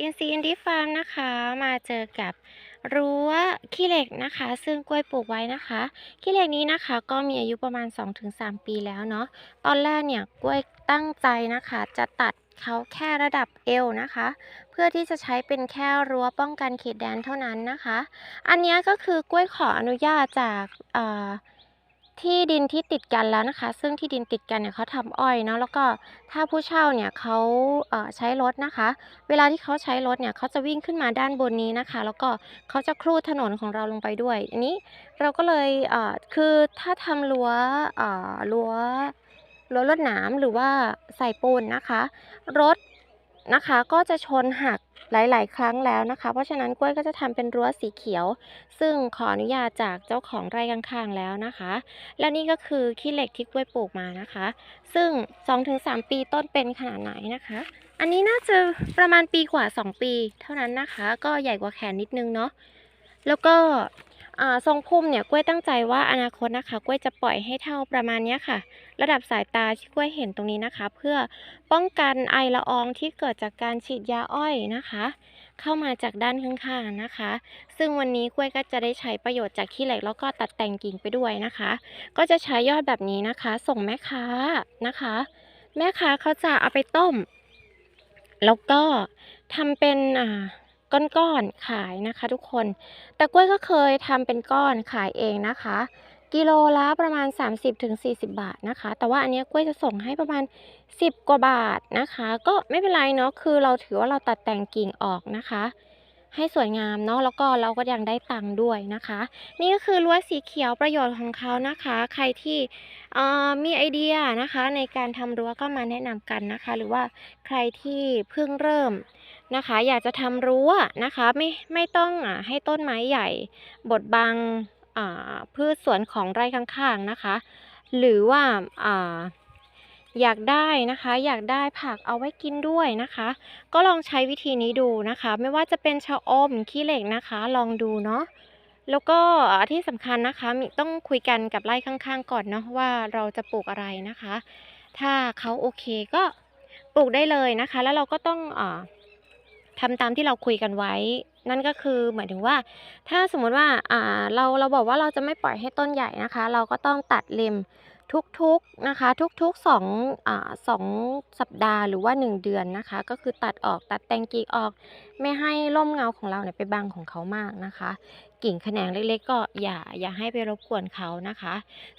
อินซีอินดี้ฟาร์มนะคะ มาเจอกับรั้วขี้เหล็กนะคะ ซึ่งกล้วยปลูกไว้นะคะขี้เหล็กนี้นะคะ ก็มีอายุประมาณ 2-3 ปีแล้วเนาะตอนแรกเนี่ยกล้วยตั้งใจนะคะ จะตัดเขาแค่ระดับเอวนะคะ เพื่อที่จะใช้เป็นแค่รั้วป้องกันเขตแดนเท่านั้นนะคะ อันนี้ก็คือกล้วยขออนุญาตจากอ่อ ที่ดินที่ติดกันแล้วนะคะ ซึ่งที่ดินติดกันเนี่ยเขาทำอ้อยเนาะแล้วก็ถ้าผู้เช่าเนี่ยเขาเใช้รถนะคะ เวลาที่เขาใช้รถเนี่ยเขาจะวิ่งขึ้นมาด้านบนนี้นะคะ แล้วก็เขาจะครูดถนนของเราลงไปด้วย อันนี้เราก็เลยเคือถ้าทำรั้วรั้วรั้วลวดหนามหรือว่าใส่ปูนนะคะ รถนะคะก็จะชนหัก หลาย ๆ ครั้งแล้วนะคะ เพราะฉะนั้นกล้วยก็จะทำเป็นรั้วสีเขียว ซึ่งขออนุญาตจากเจ้าของไร่ข้างๆแล้วนะคะ และนี่ก็คือขี้เหล็กที่กล้วยปลูกมานะคะ ซึ่ง 2-3 ปีต้นเป็นขนาดไหนนะคะ อันนี้น่าจะประมาณปีกว่า 2 ปี เท่านั้นนะคะ ก็ใหญ่กว่าแขนนิดนึงเนาะแล้วก็ ทรงพุ่มเนี่ยกล้วยตั้งใจว่าอนาคตนะคะกล้วยจะปล่อยให้เท่าประมาณนี้ค่ะ ระดับสายตาที่กล้วยเห็นตรงนี้นะคะ เพื่อป้องกันไอละอองที่เกิดจากการฉีดยาอ้อยนะคะ เข้ามาจากด้านข้างๆนะคะ ซึ่งวันนี้กล้วยก็จะได้ใช้ประโยชน์จากขี้เหล็กแล้วก็ตัดแต่งกิ่งไปด้วยนะคะ ก็จะใช้ยอดแบบนี้นะคะ ส่งแม่ค้านะคะ แม่ค้าเขาจะเอาไปต้ม แล้วก็ทำเป็นอ่า ก้อนๆขายนะคะ ทุกคน แต่กล้วยก็เคยทำเป็นก้อนขายเองนะคะ กิโลละประมาณ 30-40 บาทนะคะ แต่ว่าอันนี้กล้วยจะส่งให้ประมาณ 10 กว่าบาทนะคะ ก็ไม่เป็นไรเนาะคือเราถือว่าเราตัดแต่งกิ่งออกนะคะ ให้สวยงามเนาะแล้วก็เราก็ยังได้ตังค์ด้วยนะคะ นี่ก็คือรั้วสีเขียวประโยชน์ของเขานะคะ ใครที่มีไอเดียนะคะ ในการทำรั้วก็มาแนะนำกันนะคะ หรือว่าใครที่เพิ่งเริ่ม นะคะ อยากจะทำรั้วนะคะไม่ไม่ต้องอ่าให้ต้นไม้ใหญ่บดบังอ่าพืชสวนของไร่ข้างๆนะคะ หรือว่าอ่าอยากได้นะคะ อยากได้ผักเอาไว้กินด้วยนะคะ ก็ลองใช้วิธีนี้ดูนะคะ ไม่ว่าจะเป็นชะอมขี้เหล็กนะคะ ลองดูเนาะแล้วก็ที่สำคัญนะคะมีต้องคุยกันกับไร่ข้างๆ ก่อนเนาะว่าเราจะปลูกอะไรนะคะ ถ้าเขาโอเคก็ปลูกได้เลยนะคะ แล้วเราก็ต้องอ ทำตามที่เราคุยกันไว้ นั่นก็คือหมายถึงว่า ถ้าสมมุติว่าอ่าเราเราบอกว่าเราจะไม่ปล่อยให้ต้นใหญ่นะคะ เราก็ต้องตัดเล็มทุกๆนะคะ ทุกๆ2อ่า2สัปดาห์หรือว่า 1 เดือนนะคะ ก็คือตัดออกตัดแตงกิ่งออก ไม่ให้ร่มเงาของเราเนี่ยไปบังของเขามากนะคะ กิ่งแขนงเล็กๆ ก็อย่าอย่าให้ไปรบกวนเขานะคะ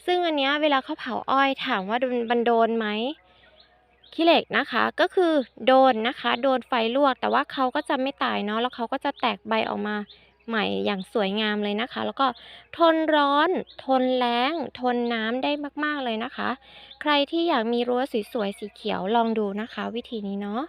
ซึ่งอันเนี้ยเวลาเขาเผาอ้อยถามว่าโดนมันโดนไหม ขี้เหล็กนะคะ ก็คือโดนนะคะ โดนไฟลวก แต่ว่าเขาก็จะไม่ตายเนาะแล้วเขาก็จะแตกใบออกมาใหม่อย่างสวยงามเลยนะคะ แล้วก็ทนร้อน ทนแล้ง ทนน้ำได้มาก ๆ เลยนะคะ ใครที่อยากมีรั้วสวยๆสีเขียวลองดูนะคะ วิธีนี้เนาะ